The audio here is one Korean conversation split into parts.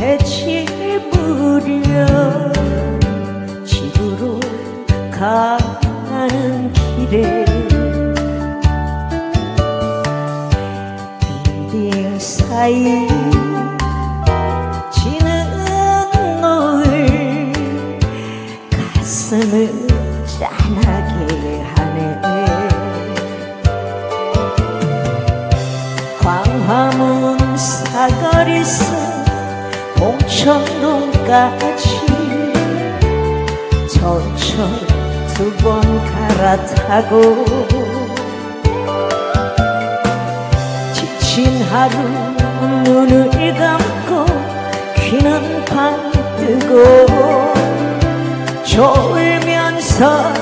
해질 무렵 집으로 가는 길에 빌딩 사이 지는 노을 가슴을 짠하게 하네 사거리에서 봉천동까지 전철 두 번 갈아타고 지친 하루 눈을 감고 귀는 반 뜨고 졸면서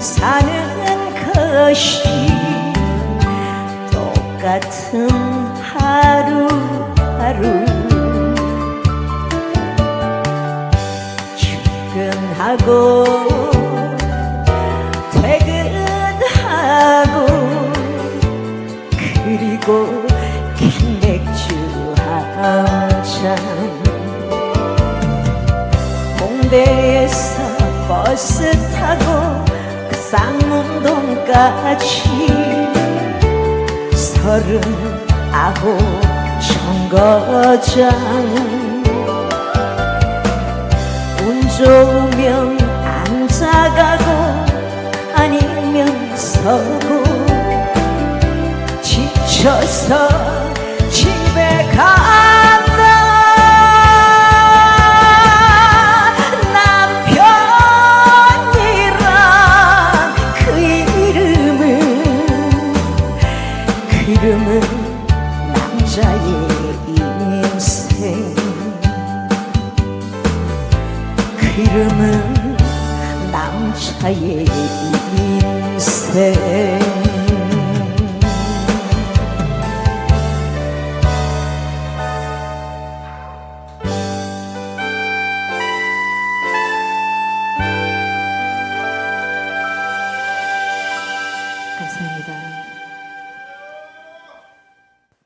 사는 것이 똑같은 하루하루. 출근하고 퇴근하고 그리고 캔맥주 한잔 홍대에서 버스 타고 그 쌍문동까지 서른 아홉 정거장 운 좋으면 앉아가고 아니면 서고 지쳐서 ayrımından çayı inse